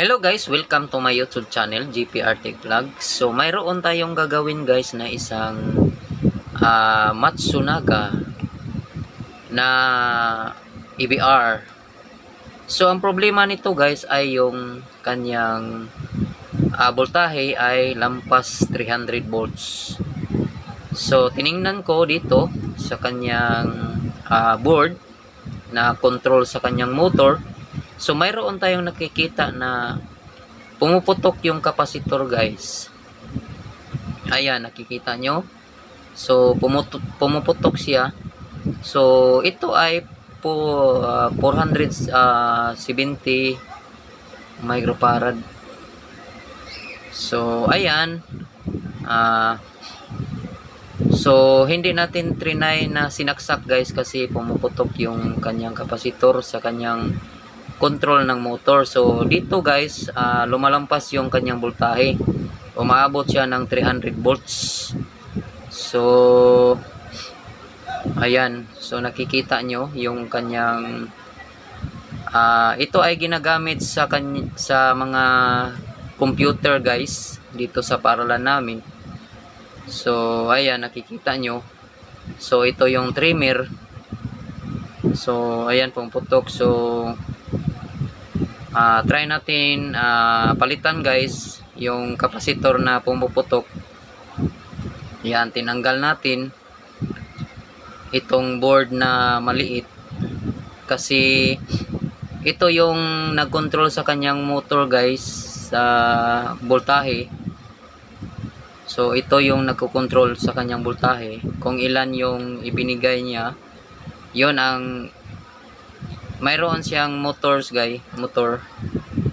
Hello guys, welcome to my YouTube channel, GPR Tech Vlog. So, mayroon tayong gagawin guys na isang ah, Matsunaga na EBR. So, ang problema nito guys ay yung kanyang ah, voltahe ay lampas 300 volts. So, tiningnan ko dito sa kanyang ah, board na control sa kanyang motor So mayroon tayong nakikita na pumuputok yung kapasitor guys. Ayan, nakikita nyo. So pumutok, pumuputok siya. So ito ay po ah, 470 microfarad. So ayan. Ah So, hindi natin trinay na sinaksak guys kasi pumuputok yung kanyang kapasitor sa kanyang control ng motor. So, dito guys, ah, lumalampas yung kanyang voltahe. Umaabot siya ng 300 volts. So, ayan. So, nakikita nyo yung kanyang ah, ito ay ginagamit sa, kany- sa mga computer guys dito sa paralan namin. So, ayan, nakikita nyo. So, ito yung trimmer. So, ayan, pumuputok. So, ah try natin ah, palitan guys yung kapasitor na pumuputok. Yan tinanggal natin itong board na maliit. Kasi ito yung nagkontrol sa kanyang motor guys sa voltahe. So ito yung nagkocontrol sa kanyang voltahe. Kung ilan yung ibinigay niya yon ang mayroon siyang motors guy. Motor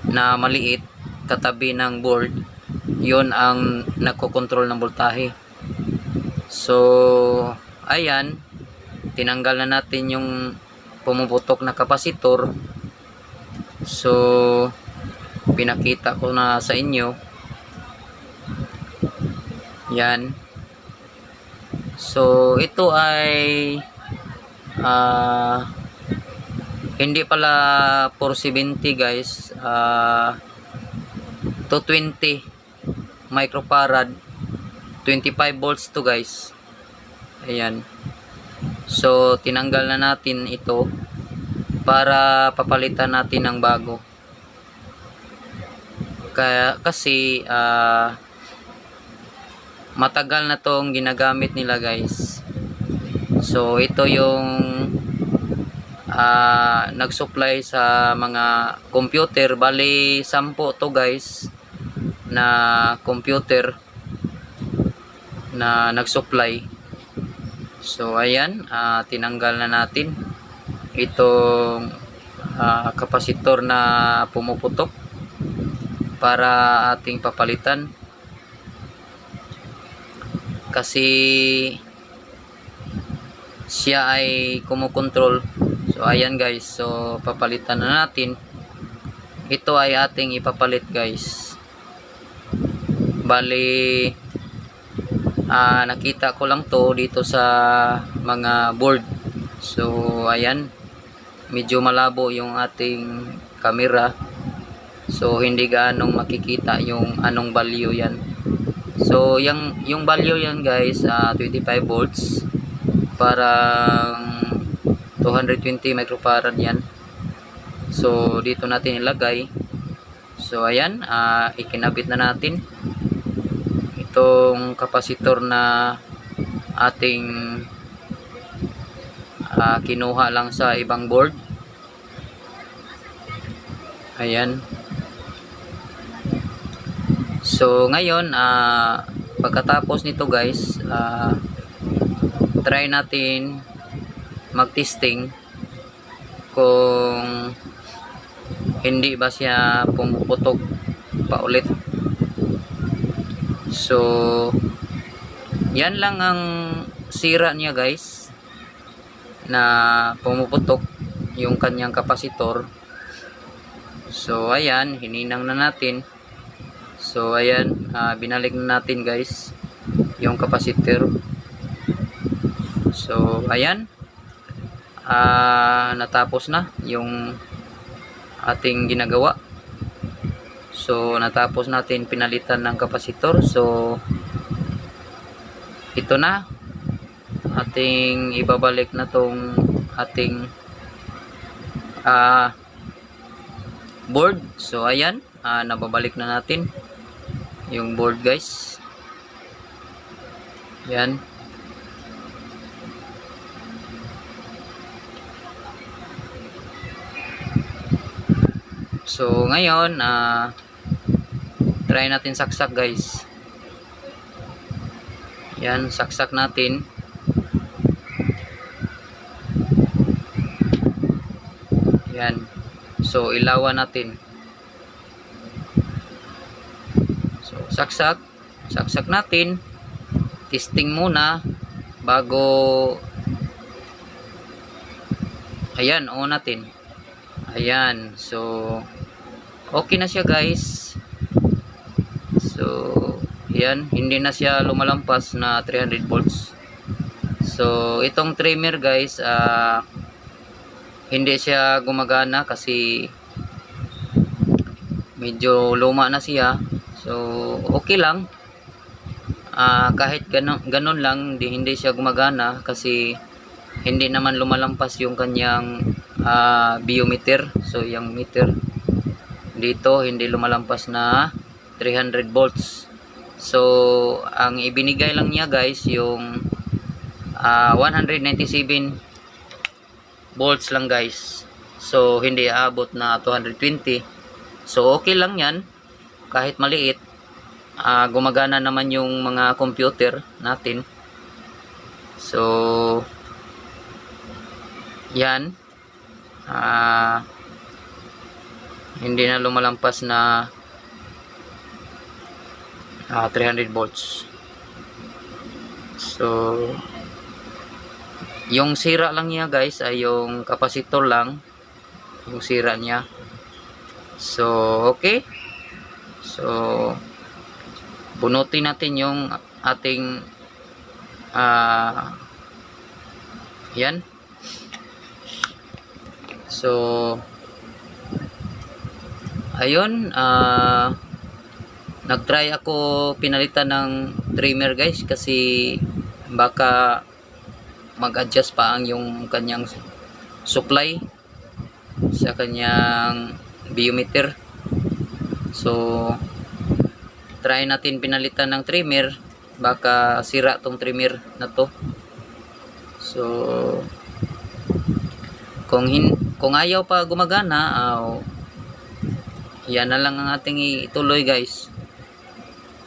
na maliit katabi ng board. Yon ang nagkocontrol ng voltahe. So ayan. Tinanggal na natin yung pumuputok na kapasitor. So pinakita ko na sa inyo. Yan. So ito ay ah hindi pala 470 guys. Ah 220 microfarad. 25 volts to guys. Ayan. So tinanggal na natin ito para papalitan natin ng bago. Kaya kasi ah matagal na tong ginagamit nila guys. So ito yung ah nag-supply sa mga computer. Bali 10 to guys na computer na nag-supply. So ayan ah, tinanggal na natin itong ah, kapasitor na pumuputok para ating papalitan. Kasi siya ay kumukontrol So ayan guys, so papalitan na natin. Ito ay ating ipapalit guys. Bali ah nakita ko lang to dito sa mga board. So ayan, medyo malabo yung ating camera. So hindi gaanong makikita yung anong value yan. So yung yung value yan guys, ah 25 volts. Parang 220 microfarad yan. So dito natin ilagay. So ayan uh, ikinabit na natin itong kapasitor na ating uh, kinuha lang sa ibang board. Ayan. So ngayon uh, pagkatapos nito guys uh, try natin mag-testing kung hindi ba siya pumuputok pa ulit. So yan lang ang sira niya guys na pumuputok yung kanyang kapasitor. So ayan hininang na natin. So ayan uh, binalik na natin guys yung kapasitor. So ayan ah, natapos na yung ating ginagawa So, natapos natin pinalitan ng kapasitor. So, ito na. Ating ibabalik na tong ating ah board. So, ayan. ah, nababalik na natin yung board guys. Yan. So, ngayon, ah try natin saksak guys. Yan, saksak natin. Yan. So, ilawan natin. So, saksak. Saksak natin. Testing muna bago Ayan, on natin. Ayan. So, okay na siya guys. So, yan. Hindi na siya lumalampas na 300 volts. So, itong trimmer guys, ah, hindi siya gumagana kasi medyo luma na siya. So, okay lang. Ah, kahit ganun, ganun lang, di, hindi siya gumagana kasi hindi naman lumalampas yung kanyang ah, biometer. So, yung meter dito hindi lumalampas na 300 volts. So, ang ibinigay lang niya guys yung ah, 197 volts lang guys. So, hindi aabot na 220. So, okay lang yan. Kahit maliit. Ah, gumagana naman yung mga computer natin. So, yan. Ah, hindi na lumalampas na ah, 300 volts. So, yung sira lang niya guys ay yung kapasitor lang. Yung sira niya. So, okay. So, bunutin natin yung ating ah yan. So, ayun, ah nagtry ako pinalitan ng trimmer guys kasi baka mag-adjust pa ang yung kanyang supply sa kanyang biometer. So try natin pinalitan ng trimmer. Baka sira tong trimmer na to. So kung hin kung ayaw pa gumagana aw yan na lang ang ating ituloy guys.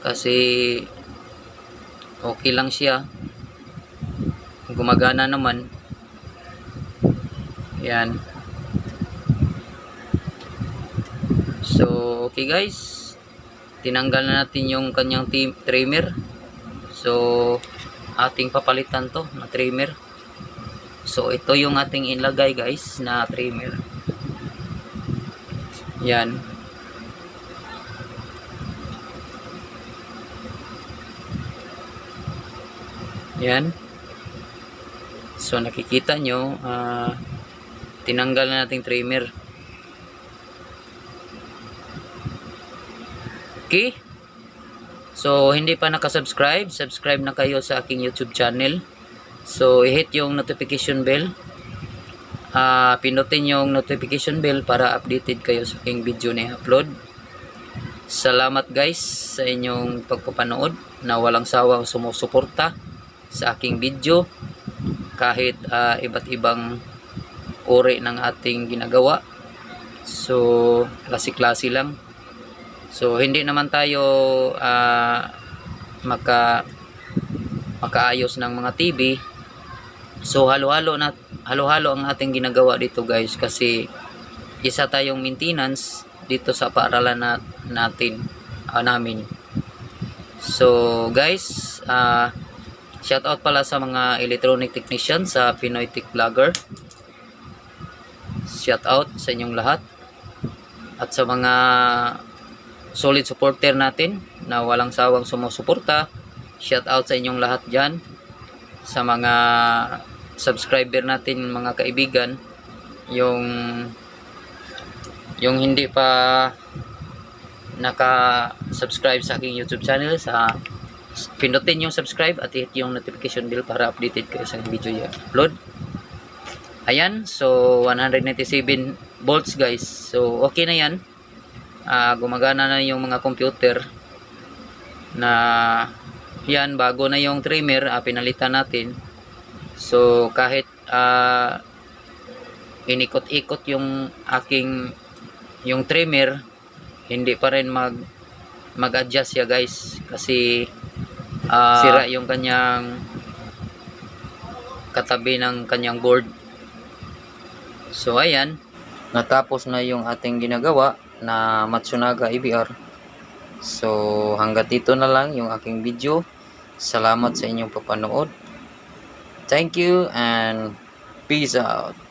Kasi okay lang siya. Gumagana naman. Yan. So okay guys. Tinanggal na natin yung kanyang trimmer. So ating papalitan to na trimmer. So ito yung ating ilagay guys na trimmer. Yan Yan. So nakikita nyo, ah, tinanggal na nating trimmer. Okay? So hindi pa nakasubscribe, subscribe na kayo sa aking YouTube channel. So i-hit yung notification bell. Ah, pinutin yung notification bell para updated kayo sa aking video na i-upload. Salamat guys sa inyong pagpapanood na walang sawang sumusuporta sa aking video. Kahit ah, iba't ibang uri ng ating ginagawa. So klase-klase lang. So hindi naman tayo ah, maka makaayos ng mga TV so halo-halo na halo-halo ang ating ginagawa dito guys. Kasi isa tayong maintenance dito sa paaralan na, natin ah, namin. So guys ah Shout out pala sa mga electronic technician sa Pinoy Tech Vlogger. Shout out sa inyong lahat. At sa mga solid supporter natin na walang sawang sumusuporta. Shout out sa inyong lahat dyan. Sa mga subscriber natin, mga kaibigan. Yung yung hindi pa naka-subscribe sa aking YouTube channel sa pindutin yung subscribe at hit yung notification bell para updated kayo sa video yung upload. Ayan, so 197 volts guys. So okay na yan. Ah, gumagana na yung mga computer na yan bago na yung trimmer ah, pinalitan natin. So kahit ah, inikot-ikot yung aking yung trimmer hindi pa rin mag mag-adjust ya guys kasi ah, sira yung kanyang katabi ng kanyang board. So ayan. Natapos na yung ating ginagawa na Matsunaga EBR so hanggat dito na lang yung aking video. Salamat sa inyong papanood. Thank you and peace out